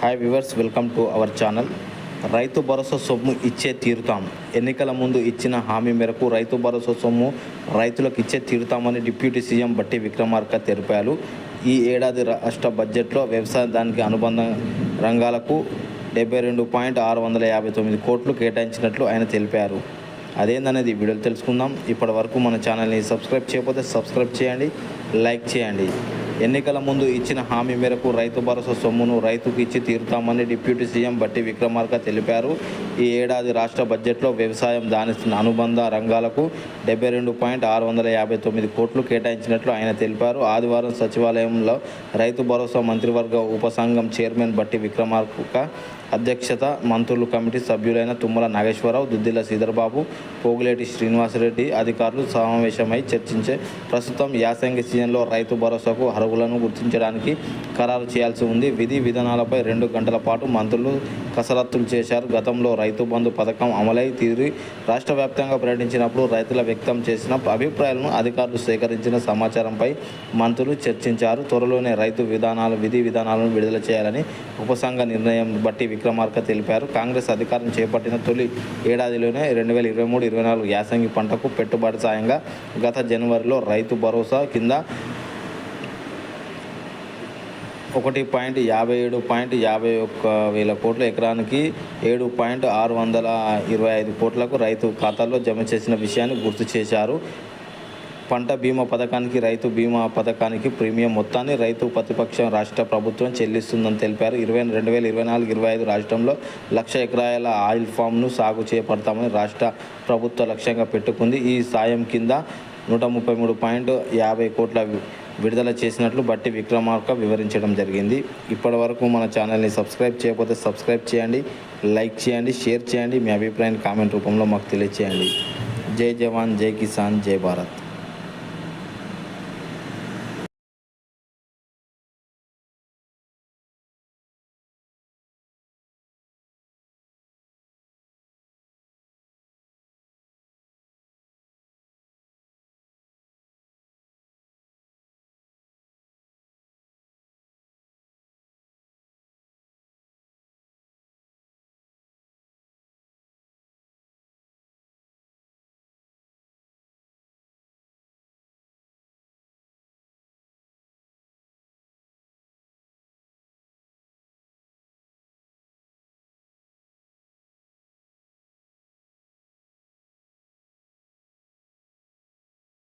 Hi viewers welcome to our channel Rythu Bharosa సొమ్ము ఇచ్చే తీరుతాం. ఎన్నికల ముందు ఇచ్చిన హామీ మేరకు రైతు భరోసా సొమ్ము రైతులకు ఇచ్చే తీరుతామని డిప్యూటీ సీఎం బట్టి విక్రమార్క తెలిపారు. ఈ ఏడాది రాష్ట్ర బడ్జెట్లో వ్యవసాయ దానికి అనుబంధ రంగాలకు డెబ్బై రెండు పాయింట్ ఆరు వందల యాభై తొమ్మిది కోట్లు కేటాయించినట్లు ఆయన తెలిపారు. అదేందనేది వీడియోలు తెలుసుకుందాం. ఇప్పటి వరకు మన ఛానల్ని సబ్స్క్రైబ్ చేయకపోతే సబ్స్క్రైబ్ చేయండి లైక్ చేయండి. ఎన్నికల ముందు ఇచ్చిన హామీ మేరకు రైతు భరోసా సొమ్మును రైతుకు ఇచ్చి తీరుతామని డిప్యూటీ సీఎం బట్టి విక్రమార్క తెలిపారు. ఈ ఏడాది రాష్ట్ర బడ్జెట్లో వ్యవసాయం దానిస్తున్న అనుబంధ రంగాలకు డెబ్బై రెండు పాయింట్ ఆరు వందల యాభై తొమ్మిది కోట్లు కేటాయించినట్లు ఆయన తెలిపారు. ఆదివారం సచివాలయంలో రైతు భరోసా మంత్రివర్గ ఉపసంఘం చైర్మన్ బట్టి విక్రమార్క అధ్యక్షత మంత్రులు కమిటీ సభ్యులైన తుమ్మల నాగేశ్వరరావు దుద్దిల్ల శ్రీధర్బాబు పోగులేటి శ్రీనివాసరెడ్డి అధికారులు సమావేశమై చర్చించే ప్రస్తుతం యాసంగి సీజన్లో రైతు భరోసాకు అర్హులను గుర్తించడానికి ఖరారు చేయాల్సి ఉంది. విధి విధానాలపై రెండు గంటల పాటు మంత్రులు కసరత్తులు చేశారు. గతంలో రైతు బంధు పథకం అమలై తీరి రాష్ట్ర వ్యాప్తంగా ప్రకటించినప్పుడు రైతుల వ్యక్తం చేసిన అభిప్రాయాలను అధికారులు సేకరించిన సమాచారంపై మంత్రులు చర్చించారు. త్వరలోనే రైతు విధానాలు విధి విధానాలను విడుదల చేయాలని ఉపసంఘ నిర్ణయం బట్టి విక్రమార్క తెలిపారు. కాంగ్రెస్ అధికారం చేపట్టిన తొలి ఏడాదిలోనే రెండు వేల ఇరవై మూడు ఇరవై నాలుగు యాసంగి పంటకు పెట్టుబడి సాయంగా గత జనవరిలో రైతు భరోసా కింద ఒకటి పాయింట్ యాభై ఏడు పాయింట్ యాభై ఒక్క వేల కోట్ల ఎకరానికి ఏడు పాయింట్ ఆరు వందల ఇరవై ఐదు కోట్లకు రైతు ఖాతాల్లో జమ చేసిన విషయాన్ని గుర్తు చేశారు. పంట బీమా పథకానికి రైతు బీమా పథకానికి ప్రీమియం మొత్తాన్ని రైతు ప్రతిపక్షం రాష్ట్ర ప్రభుత్వం చెల్లిస్తుందని తెలిపారు. ఇరవై రెండు వేల ఇరవై నాలుగు ఇరవై ఐదు రాష్ట్రంలో లక్ష ఎకరాల ఆయిల్ ఫామ్ను సాగు చేపడతామని రాష్ట్ర ప్రభుత్వ లక్ష్యంగా పెట్టుకుంది. ఈ సాయం కింద నూట ముప్పై మూడు పాయింట్ యాభై కోట్ల విడుదల చేసినట్లు బట్టి విక్రమార్క వివరించడం జరిగింది. ఇప్పటి వరకు మన ఛానల్ని సబ్స్క్రైబ్ చేయకపోతే సబ్స్క్రైబ్ చేయండి లైక్ చేయండి షేర్ చేయండి. మీ అభిప్రాయాన్ని కామెంట్ రూపంలో మాకు తెలియచేయండి. జై జవాన్ జై కిసాన్ జై భారత్.